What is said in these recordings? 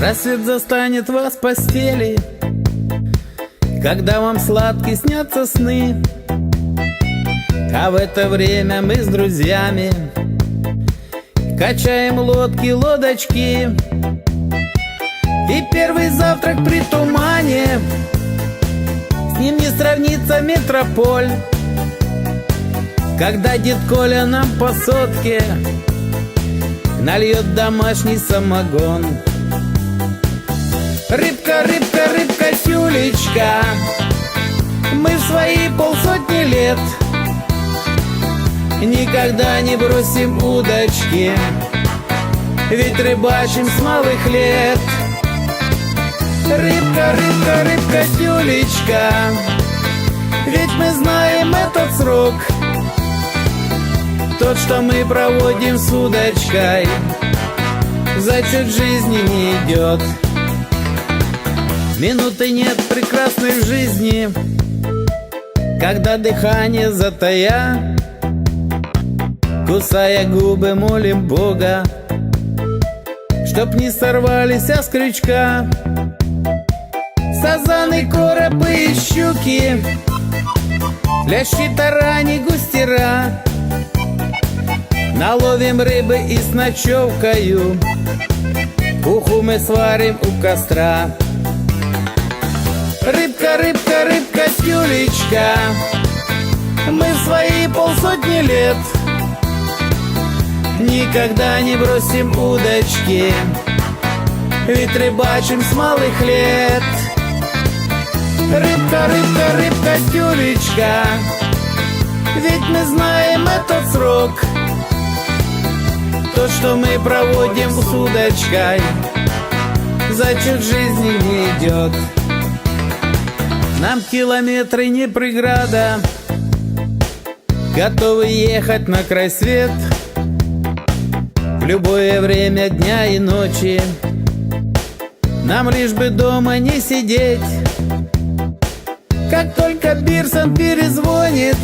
Рассвет застанет вас в постели Когда вам сладкие снятся сны. А в это время мы с друзьями Качаем лодки, лодочки. И первый завтрак при тумане С ним не сравнится метрополь. Когда дед Коля нам по сотке Нальет домашний самогон Рыбка, рыбка, рыбка, тюлечка Мы в свои полсотни лет Никогда не бросим удочки Ведь рыбачим с малых лет. Рыбка, рыбка, рыбка, тюлечка Ведь мы знаем этот срок Тот, что мы проводим с удочкой Зачет жизни не идет Минуты нет прекрасной жизни Когда дыхание затая Кусая губы, молим Бога Чтоб не сорвались а с крючка. Сазаны, коробы и щуки Лящи, тарани, густера. Наловим рыбы и с ночевкою Уху мы сварим у костра Рыбка, рыбка, рыбка, тюлечка Мы свои полсотни лет Никогда не бросим удочки Ведь рыбачим с малых лет. Рыбка, рыбка, рыбка, тюлечка Ведь мы знаем этот срок То, что мы проводим с удочкой Зачет жизни не идет нам километры не преграда. Готовы ехать на край свет В любое время дня и ночи. Нам лишь бы дома не сидеть. Как только Бирсон перезвонит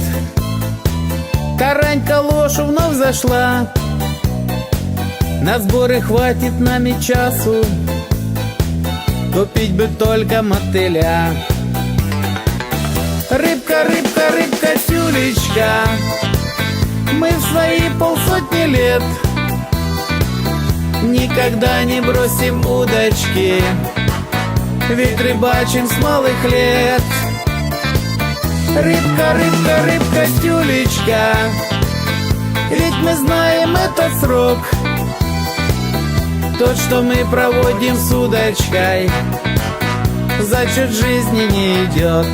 Карань калошу вновь зашла. На сборы хватит нам и часу. Купить бы только мотыля Рыбка, рыбка, рыбка, тюлечка Мы в свои полсотни лет Никогда не бросим удочки. Ведь рыбачим с малых лет. Рыбка, рыбка, рыбка, тюлечка Ведь мы знаем этот срок. Тот, что мы проводим с удочкой. Зачет жизни не идет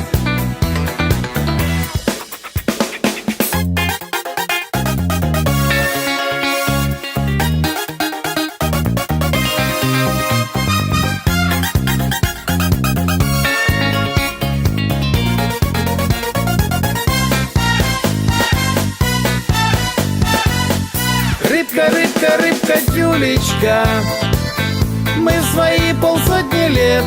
Рыбка, рыбка, рыбка, тюлечка Мы свои полсотни лет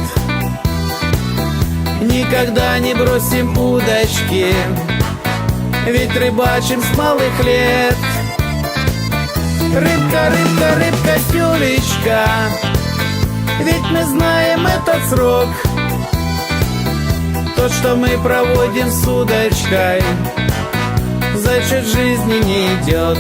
Никогда не бросим удочки Ведь рыбачим с малых лет. Рыбка, рыбка, рыбка, тюлечка Ведь мы знаем этот срок То, что мы проводим с удочкой Зачет жизни не идет